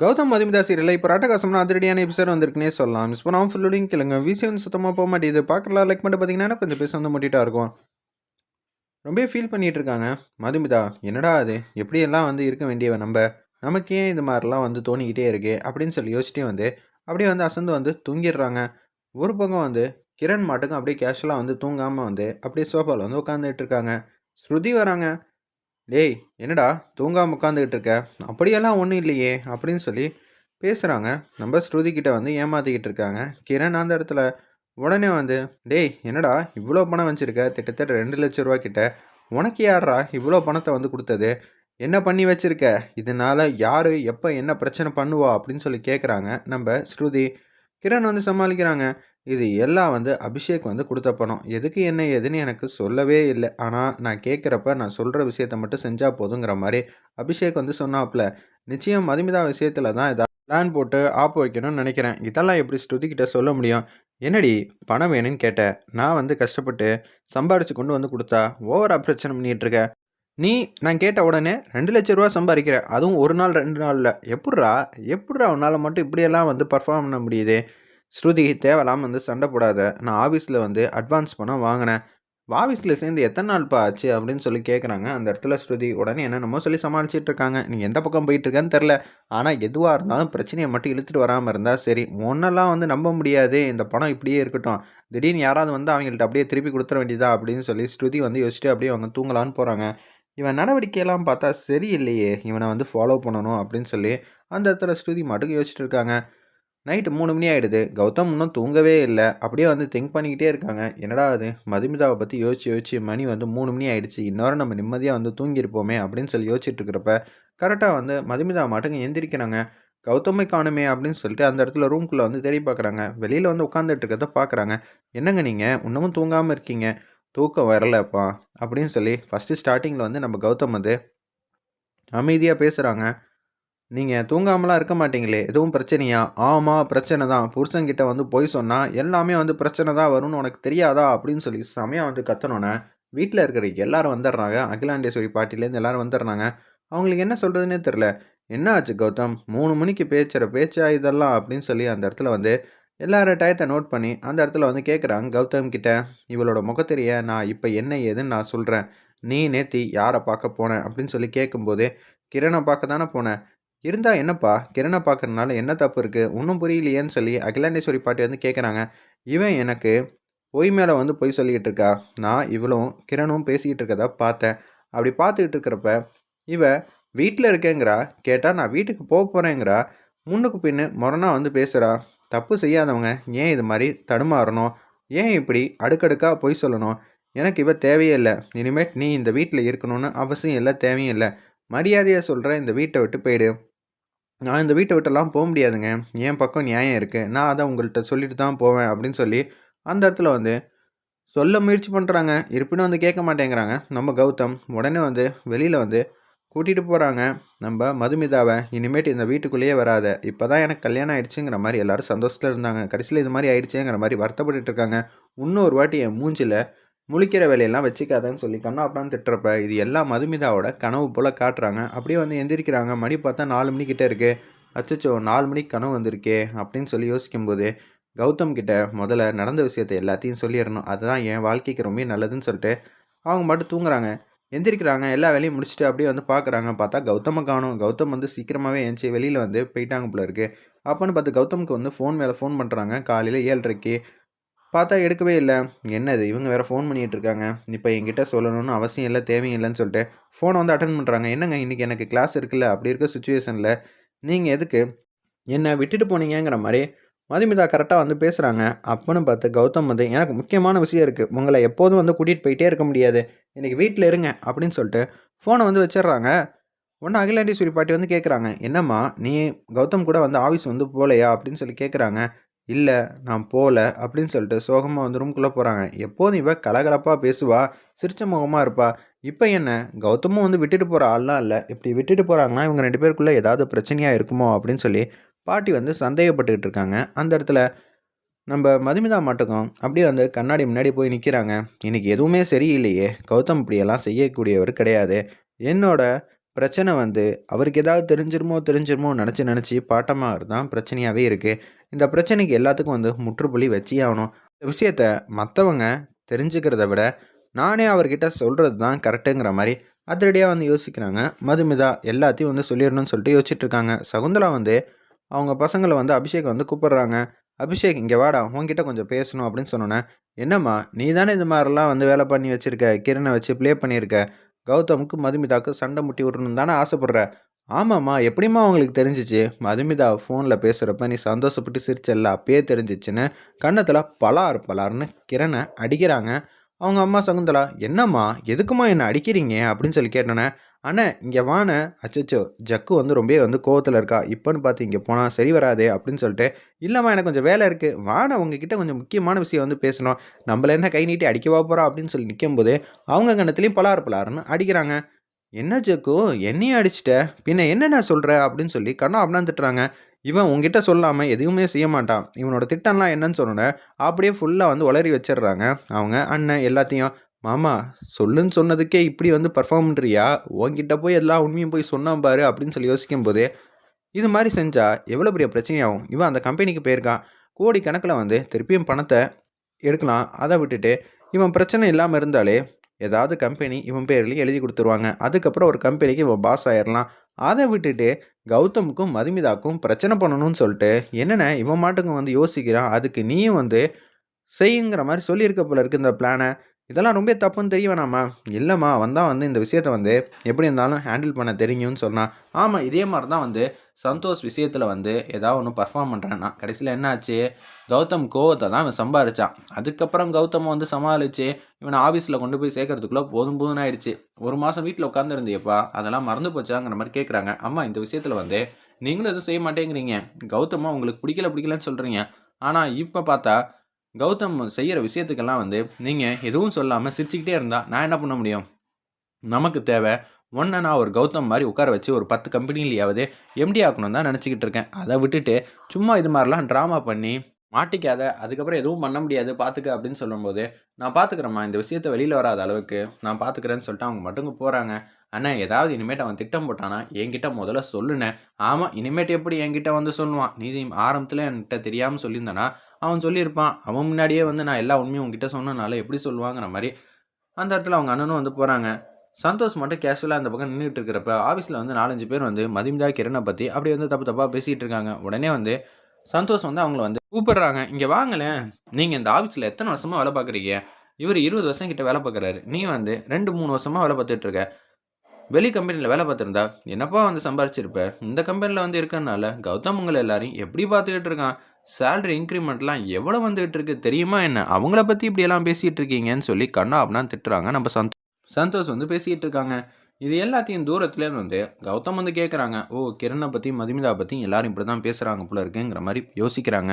கௌதம் மதுமிதா சீரியலில் இப்போ ராட்டகாசம்னா அதிரடியான எபிசோட் வந்திருக்குனே சொல்லலாம். மிஸ் பண்ணாமல் ஃபுல்லோடையும் கிளங்க விசி வந்து சுத்தமாக போக மாட்டேங்குது. பார்க்கலாம் லைக் பண்ணிட்டு பார்த்தீங்கன்னா கொஞ்சம் பேச வந்து முட்டிட்டா இருக்கும். ரொம்ப ஃபீல் பண்ணிட்டு இருக்காங்க. மதுமிதா என்னடா அது? எப்படியெல்லாம் வந்து இருக்க வேண்டியவ நம்ம? நமக்கு ஏன் இது மாதிரிலாம் வந்து தோணிக்கிட்டே இருக்கு? அப்படின்னு சொல்லி யோசிச்சிட்டே வந்து அப்படியே வந்து அசந்து வந்து தூங்கிடுறாங்க. ஒரு பக்கம் வந்து கிரண் மாட்டுக்கும் அப்படியே கேஷுவலாக வந்து தூங்காமல் வந்து அப்படியே சோஃபாவில் வந்து உட்காந்துட்டு இருக்காங்க. ஸ்ருதி வராங்க. டேய் என்னடா தூங்காமல் உட்காந்துக்கிட்டு இருக்க? அப்படியெல்லாம் ஒன்றும் இல்லையே அப்படின்னு சொல்லி பேசுகிறாங்க நம்ம ஸ்ருதி கிட்ட வந்து ஏமாத்திக்கிட்டு இருக்காங்க. கிரண் அந்த இடத்துல உடனே வந்து டேய் என்னடா இவ்வளோ பணம் வச்சுருக்க? கிட்டத்தட்ட ரெண்டு லட்ச ரூபா கிட்ட. உனக்கு யாரா இவ்வளோ பணத்தை வந்து கொடுத்தது? என்ன பண்ணி வச்சுருக்க? இதனால யார் எப்போ என்ன பிரச்சனை பண்ணுவா? அப்படின்னு சொல்லி கேட்குறாங்க நம்ம ஸ்ருதி. கிரண் வந்து சமாளிக்கிறாங்க. இது எல்லாம் வந்து அபிஷேக் வந்து கொடுத்த பணம். எதுக்கு என்ன ஏதுன்னு எனக்கு சொல்லவே இல்லை. ஆனால் நான் கேட்குறப்ப நான் சொல்கிற விஷயத்த மட்டும் செஞ்சால் போதுங்கிற மாதிரி அபிஷேக் வந்து சொன்னாப்புல. நிச்சயம் மதுமிதா விஷயத்தில் தான் இதை பிளான் போட்டு ஆப்பு வைக்கணும்னு நினைக்கிறேன். இதெல்லாம் எப்படி ஸ்ருதிக்கிட்ட சொல்ல முடியும்? என்னடி பணம் வேணும்னு கேட்டேன் நான் வந்து கஷ்டப்பட்டு சம்பாரிச்சு கொண்டு வந்து கொடுத்தா ஓவரா பிரச்சனை பண்ணிகிட்ருக்கேன் நீ நான் கேட்ட உடனே ரெண்டு லட்ச ரூபா சம்பாதிக்கிற. அதுவும் ஒரு நாள் ரெண்டு நாளில். எப்பட்றா எப்பட்றா உன்னால் மட்டும் இப்படியெல்லாம் வந்து பர்ஃபார்ம் பண்ண முடியுது? ஸ்ருதி தேவலாம் வந்து சண்டை போடாத. நான் ஆஃபீஸில் வந்து அட்வான்ஸ் பணம் வாங்கினேன். ஆஃபீஸில் சேர்ந்து எத்தனை நாள்ப்பா ஆச்சு அப்படின்னு சொல்லி கேட்குறாங்க அந்த இடத்துல ஸ்ருதி உடனே என்னென்னமோ சொல்லி சமாளிச்சிட்டு இருக்காங்க. நீ எந்த பக்கம் போயிட்டுருக்கேன்னு தெரில ஆனால் எதுவாக இருந்தாலும் பிரச்சனையை மட்டும் இழுத்துட்டு வராமல் இருந்தால் சரி. ஒன்றெல்லாம் வந்து நம்ப முடியாது. இந்த பணம் இப்படியே இருக்கட்டும். திடீர்னு யாராவது வந்து அவங்கள்ட்ட அப்படியே திருப்பி கொடுத்துட வேண்டியதா அப்படின்னு சொல்லி ஸ்ருதி வந்து யோசிச்சுட்டு அப்படியே அவங்க தூங்கலான்னு போகிறாங்க இவன் நடவடிக்கையெல்லாம் பார்த்தா சரியில்லையே. இவனை வந்து ஃபாலோ பண்ணணும் அப்படின்னு சொல்லி அந்த இடத்துல ஸ்ருதி மட்டும் யோசிச்சுட்டு இருக்காங்க. நைட்டு மூணு மணி ஆகிடுது கௌதம் இன்னும் தூங்கவே இல்லை. அப்படியே வந்து திங்க் பண்ணிக்கிட்டே இருக்காங்க. என்னடா அது? மதுமிதாவை பற்றி யோசிச்சு யோசிச்சு மணி வந்து மூணு மணி ஆகிடுச்சு இன்னொரு நம்ம நிம்மதியாக வந்து தூங்கியிருப்போமே அப்படின்னு சொல்லி யோசிச்சுட்டு இருக்கிறப்ப கரெக்டாக வந்து மதுமிதா மாட்டுங்க எந்திரிக்கிறாங்க. கௌதமை காணுமே அப்படின்னு சொல்லிட்டு அந்த இடத்துல ரூம்குள்ளே வந்து தேடி பார்க்குறாங்க வெளியில் வந்து உட்காந்துட்டு இருக்கிறத பார்க்குறாங்க என்னங்க நீங்கள் இன்னமும் தூங்காமல் இருக்கீங்க. தூக்கம் வரலப்பா அப்படின்னு சொல்லி ஃபஸ்ட்டு ஸ்டார்டிங்கில் வந்து நம்ம கௌதம் வந்து அமைதியாக பேசுகிறாங்க நீங்கள் தூங்காமலாம் இருக்க மாட்டீங்களே எதுவும் பிரச்சனையா? ஆமாம் பிரச்சனை தான். புருஷன்கிட்ட வந்து போய் சொன்னால் எல்லாமே வந்து பிரச்சனை தான் வரும்னு உனக்கு தெரியாதா? அப்படின்னு சொல்லி செமையாக வந்து கத்தனோன்னே வீட்டில் இருக்கிற எல்லாரும் வந்துடுறாங்க. அகிலாண்டேஸ்வரி பாட்டிலேருந்து எல்லாரும் வந்துடுறாங்க. அவங்களுக்கு என்ன சொல்கிறதுனே தெரில என்ன ஆச்சு கௌதம்? மூணு மணிக்கு பேச்சுற பேச்சா இதெல்லாம்? அப்படின்னு சொல்லி அந்த இடத்துல வந்து எல்லாரும் டயத்தை நோட் பண்ணி அந்த இடத்துல வந்து கேட்குறாங்க கௌதம் கிட்ட. இவளோட முகத்தெரிய நான் இப்போ என்ன ஏதுன்னு நான் சொல்கிறேன் நீ நேத்தி யாரை பார்க்க போனேன் அப்படின்னு சொல்லி கேட்கும்போது கிரணை பார்க்க தானே போனேன் இருந்தால் என்னப்பா? கிரணை பார்க்கறதுனால என்ன தப்பு இருக்குது ஒன்றும் புரியலையேன்னு சொல்லி அகிலாண்டேஸ்வரி பாட்டி வந்து கேட்குறாங்க இவன் எனக்கு பொய் மேலே வந்து பொய் சொல்லிக்கிட்டு இருக்கா? நான் இவளும் கிரணும் பேசிக்கிட்டு இருக்கதா பார்த்தேன். அப்படி பார்த்துக்கிட்டு இருக்கிறப்ப இவ வீட்டில் இருக்கேங்கிறா? கேட்டால் நான் வீட்டுக்கு போக போகிறேங்கிறா முன்னுக்கு பின்னு முரணா வந்து பேசுகிறா தப்பு செய்யாதவங்க ஏன் இது மாதிரி தடுமாறணும்? ஏன் இப்படி அடுக்கடுக்காக பொய் சொல்லணும்? எனக்கு இவ தேவையே இல்லை. இனிமேட் நீ இந்த வீட்டில் இருக்கணும்னு அவசியம் இல்லை தேவையும் இல்லை. மரியாதையாக சொல்கிற இந்த வீட்டை விட்டு போயிடு. நான் இந்த வீட்டை விட்டெல்லாம் போக முடியாதுங்க. என் பக்கம் நியாயம் இருக்குது நான் அதை உங்கள்கிட்ட சொல்லிட்டு தான் போவேன் அப்படின்னு சொல்லி அந்த இடத்துல வந்து சொல்ல முயற்சி பண்ணுறாங்க இருப்பினும் வந்து கேட்க மாட்டேங்கிறாங்க. நம்ம கௌதம் உடனே வந்து வெளியில் வந்து கூட்டிகிட்டு போகிறாங்க நம்ம மதுமிதாவை இனிமேட்டு இந்த வீட்டுக்குள்ளேயே வராத. இப்போ தான் எனக்கு கல்யாணம் ஆயிடுச்சுங்கிற மாதிரி எல்லாரும் சந்தோஷத்தில் இருந்தாங்க. கடைசியில் இது மாதிரி ஆயிடுச்சேங்கிற மாதிரி வருத்தப்பட்டு இருக்காங்க. இன்னொரு வாட்டி என் மூஞ்சில் முழிக்கிற வேலையெல்லாம் வச்சுக்காதன்னு சொல்லி கண்ணா அப்படின்னு திட்டுறப்ப இது எல்லாம் மதுமிதாவோட கனவு போல் காட்டுறாங்க. அப்படியே வந்து எந்திரிக்கிறாங்க. மணி பார்த்தா நாலு மணிக்கிட்ட இருக்குது அச்சச்சோ நாலு மணிக்கு கனவு வந்திருக்கே அப்படின்னு சொல்லி யோசிக்கும்போது கௌதம் கிட்ட முதல்ல நடந்த விஷயத்தை எல்லாத்தையும் சொல்லிடணும். அதுதான் என் வாழ்க்கைக்கு ரொம்ப நல்லதுன்னு சொல்லிட்டு அவங்க மட்டும் தூங்குறாங்க. எந்திரிக்கிறாங்க. எல்லா வேலையும் முடிச்சுட்டு அப்படியே வந்து பார்க்குறாங்க. பார்த்தா கௌதமை காணும். கௌதம் வந்து சீக்கிரமாகவே ஏஞ்சி வெளியில் வந்து போயிட்டாங்க போல இருக்குது அப்போன்னு பார்த்து கௌதமுக்கு வந்து ஃபோன் மேலே ஃபோன் பண்ணுறாங்க காலையில் ஏழரைக்கு. பார்த்தா எடுக்கவே இல்லை. என்னது இவங்க வேறு ஃபோன் பண்ணிகிட்டு இருக்காங்க இப்போ என்கிட்ட சொல்லணும்னு அவசியம் இல்லை தேவையில்லைன்னு சொல்லிட்டு ஃபோனை வந்து அட்டன் பண்ணுறாங்க என்னங்க இன்றைக்கி எனக்கு கிளாஸ் இருக்குல்ல அப்படி இருக்க சுச்சுவேஷனில் நீங்கள் எதுக்கு என்னை விட்டுட்டு போனீங்கிற மாதிரி மதுமிதா கரெக்டாக வந்து பேசுகிறாங்க அப்போன்னு பார்த்து கௌதம் வந்து எனக்கு முக்கியமான விஷயம் இருக்குது உங்களை எப்போதும் வந்து கூட்டிகிட்டு போயிட்டே இருக்க முடியாது. இன்றைக்கி வீட்டில் இருங்க அப்படின்னு சொல்லிட்டு ஃபோனை வந்து வச்சிடுறாங்க. ஒன்று அகிலாண்டீஸ்வரி பாட்டி வந்து கேட்குறாங்க என்னம்மா நீ கௌதம் கூட வந்து ஆஃபீஸ் வந்து போகலையா அப்படின்னு சொல்லி கேட்குறாங்க இல்லை நான் போகல அப்படின்னு சொல்லிட்டு சோகமாக வந்து ரூம்குள்ளே போகிறாங்க எப்போதும் இவ கலகலப்பாக பேசுவா சிரிச்ச முகமாக இருப்பா. இப்போ என்ன கௌதமும் வந்து விட்டுட்டு போகிற ஆள்லாம் இல்லை. இப்படி விட்டுட்டு போகிறாங்கன்னா இவங்க ரெண்டு பேருக்குள்ளே ஏதாவது பிரச்சனையாக இருக்குமோ அப்படின்னு சொல்லி பாட்டி வந்து சந்தேகப்பட்டுக்கிட்டு இருக்காங்க. அந்த இடத்துல நம்ம மதுமிதா மட்டுக்கும் அப்படியே வந்து கண்ணாடி முன்னாடி போய் நிற்கிறாங்க இன்றைக்கி எதுவுமே சரியில்லையே. கௌதம் இப்படியெல்லாம் செய்யக்கூடியவர் கிடையாது. என்னோட பிரச்சனை வந்து அவருக்கு ஏதாவது தெரிஞ்சிருமோ தெரிஞ்சிருமோ நினச்சி நினச்சி பாட்டமாக தான் பிரச்சனையாகவே இருக்குது இந்த பிரச்சனைக்கு எல்லாத்துக்கும் வந்து முற்றுப்புள்ளி வச்சே ஆகணும். இந்த விஷயத்த மற்றவங்க தெரிஞ்சுக்கிறத விட நானே அவர்கிட்ட சொல்கிறது தான் கரெக்டுங்கிற மாதிரி அதிரடியாக வந்து யோசிக்கிறாங்க. மதுமிதா எல்லாத்தையும் வந்து சொல்லிடணும்னு சொல்லிட்டு யோசிச்சுட்ருக்காங்க சகுந்தலா வந்து அவங்க பசங்களை வந்து அபிஷேக் வந்து கூப்பிடுறாங்க. அபிஷேக் இங்கே வாடா உன்கிட்ட கொஞ்சம் பேசணும் அப்படின்னு சொன்னோன்னே என்னம்மா நீ தானே இது மாதிரிலாம் வந்து வேலை பண்ணி வச்சுருக்க கிரணை வச்சு ப்ளே பண்ணியிருக்க கௌதமுக்கு மதுமிதாவுக்கு சண்டை முட்டி விடணும் தானே ஆசைப்பட்ற? ஆமாம்மா எப்படிம்மா அவங்களுக்கு தெரிஞ்சிச்சு? மதுமிதா ஃபோனில் பேசுகிறப்ப நீ சந்தோஷப்பட்டு சிரிச்சல்ல அப்பயே தெரிஞ்சிச்சுன்னு கன்னத்தில் பலார் பலார்னு கிரணை அடிக்கிறாங்க. அவங்க அம்மா சகுந்தலா என்னம்மா எதுக்குமா என்னை அடிக்கிறீங்க? அப்படின்னு சொல்லி கேட்டோன்னே அண்ணே இங்கே வாண்ணே. அச்சச்சோ ஜக்கு வந்து ரொம்ப வந்து கோவத்தில் இருக்கா. இப்போன்னு பார்த்து இங்கே போனால் சரி வராதே அப்படின்னு சொல்லிட்டு இல்லைம்மா எனக்கு கொஞ்சம் வேலை இருக்குது வாண்ணே உங்ககிட்ட கொஞ்சம் முக்கியமான விஷயம் வந்து பேசணும். நம்மள என்ன கை நீட்டி அடிக்கவா போகிறோம் அப்படின்னு சொல்லி நிற்கும்போது அவங்க கண்ணத்துலேயும் பலார் பலாருன்னு அடிக்கிறாங்க. என்ன ஜக்கு என்னையும் அடிச்சிட்ட? பின்ன என்னென்ன சொல்கிற அப்படின்னு சொல்லி கண்ணா அப்படின்னு திட்டுறாங்க. இவன் உங்ககிட்ட சொல்லாமல் எதுவுமே செய்ய மாட்டான். இவனோட திட்டம்லாம் என்னன்னு சொன்னோன்னே அப்படியே ஃபுல்லாக வந்து உளறி வச்சிடுறாங்க. அவங்க அண்ணன் எல்லாத்தையும் மாமா சொல்லுன்னு சொன்னதுக்கே இப்படி வந்து பர்ஃபார்ம் பண்ணுறியா உன்கிட்ட போய் எல்லாம் உண்மையும் போய் சொன்னான் பாரு அப்படின்னு சொல்லி யோசிக்கும் போதே இது மாதிரி செஞ்சால் எவ்வளோ பெரிய பிரச்சனையாகும்? இவன் அந்த கம்பெனிக்கு போயிருக்கான். கோடி கணக்கில் வந்து திருப்பியும் பணத்தை எடுக்கலாம். அதை விட்டுட்டு இவன் பிரச்சனை இல்லாமல் இருந்தாலே ஏதாவது கம்பெனி இவன் பேர்லேயும் எழுதி கொடுத்துருவாங்க. அதுக்கப்புறம் ஒரு கம்பெனிக்கு இவன் பாஸ் ஆயிடலாம் அதை விட்டுட்டு கௌதமுக்கும் மதுமிதாக்கும் பிரச்சனை பண்ணணும்னு சொல்லிட்டு என்னென்ன இவன் மாட்டுக்கும் வந்து யோசிக்கிறான்? அதுக்கு நீயும் வந்து செய்யுங்கிற மாதிரி சொல்லியிருக்க போல இருக்கு இந்த பிளானை இதெல்லாம் ரொம்ப தப்புன்னு தெரிய வேணாமா? இல்லைம்மா வந்தால் வந்து இந்த விஷயத்த வந்து எப்படி இருந்தாலும் ஹேண்டில் பண்ண தெரியும்னு சொன்னான் ஆமாம் இதே மாதிரி தான் வந்து சந்தோஷ் விஷயத்தில் வந்து ஏதாவது ஒன்று பர்ஃபார்ம் பண்ணுறேன்னா கடைசியில் என்னாச்சு? கௌதம் கோவத்தை தான் இவன் சம்பாரிச்சான். அதுக்கப்புறம் கௌதம் வந்து சமாளித்து இவனை ஆஃபீஸில் கொண்டு போய் சேர்க்கறதுக்குள்ளே போதும் போதும் ஆயிடுச்சு. ஒரு மாதம் வீட்டில் உட்காந்துருந்தியப்பா அதெல்லாம் மறந்து போச்சாங்கிற மாதிரி கேட்குறாங்க அம்மா இந்த விஷயத்தில் வந்து நீங்களும் எதுவும் செய்ய மாட்டேங்கிறீங்க. கௌதமாக உங்களுக்கு பிடிக்கல பிடிக்கலன்னு சொல்கிறீங்க ஆனால் இப்போ பார்த்தா கௌதம் செய்கிற விஷயத்துக்கெல்லாம் வந்து நீங்கள் எதுவும் சொல்லாமல் சிரிச்சுக்கிட்டே இருந்தால் நான் என்ன பண்ண முடியும்? நமக்கு தேவை ஒன்றை நான் ஒரு கௌதம் மாதிரி உட்கார வச்சு ஒரு பத்து கம்பெனிலேயாவது எம்டி ஆக்கணும் தான் நினச்சிக்கிட்டு இருக்கேன். அதை விட்டுட்டு சும்மா இது மாதிரிலாம் ட்ராமா பண்ணி மாட்டிக்காத அதுக்கப்புறம் எதுவும் பண்ண முடியாது பார்த்துக்க அப்படின்னு சொல்லும்போது நான் பார்த்துக்கிறேம்மா இந்த விஷயத்த வெளியில் வராத அளவுக்கு நான் பார்த்துக்கிறேன்னு சொல்லிட்டு அவங்க மட்டுங்க போகிறாங்க அண்ணா ஏதாவது இனிமேட்டு அவன் திட்டம் போட்டானா? என்கிட்ட முதல்ல சொல்லுனேன். ஆமாம் இனிமேட்டு எப்படி என்கிட்ட வந்து சொல்லுவான்? நீ ஆரம்பத்தில் என்கிட்ட தெரியாமல் சொல்லியிருந்தானா அவன் சொல்லியிருப்பான் அவன் முன்னாடியே வந்து நான் எல்லா உண்மையும் உங்ககிட்ட சொன்னனால எப்படி சொல்லுவாங்கிற மாதிரி. அந்த இடத்துல அவங்க அண்ணனும் வந்து போகிறாங்க சந்தோஷ் மட்டும் கேஷுவலாக அந்த பக்கம் நின்றுட்டு இருக்கிறப்ப ஆஃபீஸில் வந்து நாலஞ்சு பேர் வந்து மதிமிதா கிரணை பற்றி அப்படி வந்து தப்பு தப்பாக பேசிகிட்டு இருக்காங்க. உடனே வந்து சந்தோஷ் வந்து அவங்கள வந்து கூப்பிடுறாங்க. இங்கே வாங்கலேன் நீங்கள் இந்த ஆஃபீஸில் எத்தனை வருஷமாக வேலை பார்க்குறீங்க? இவர் இருபது வருஷம் கிட்ட வேலை பார்க்குறாரு. நீ வந்து ரெண்டு மூணு வருஷமாக வேலை பார்த்துட்டு இருக்க. வெளி கம்பெனியில் வேலை பார்த்துருந்தா என்னப்பா வந்து சம்பாரிச்சிருப்ப? இந்த கம்பெனியில் வந்து இருக்கறனால கௌதம் உங்களை எல்லாரையும் எப்படி பார்த்துக்கிட்டு இருக்கான்? சேலரி இன்க்ரிமெண்ட்லாம் எவ்வளோ வந்துகிட்டு இருக்கு? தெரியுமா என்ன? அவங்கள பற்றி இப்படியெல்லாம் பேசிகிட்டு இருக்கீங்கன்னு சொல்லி கண்ணா அப்படின்னா திட்டுறாங்க. நம்ம சந்தோஷ் சந்தோஷ் வந்து பேசிகிட்டு இருக்காங்க. இது எல்லாத்தையும் தூரத்துலேருந்து வந்து கௌதம் வந்து கேட்குறாங்க ஓ கிரணை பற்றி மதுமிதா பற்றி எல்லாரும் இப்படி தான் பேசுகிறாங்க போல இருக்குங்கிற மாதிரி யோசிக்கிறாங்க.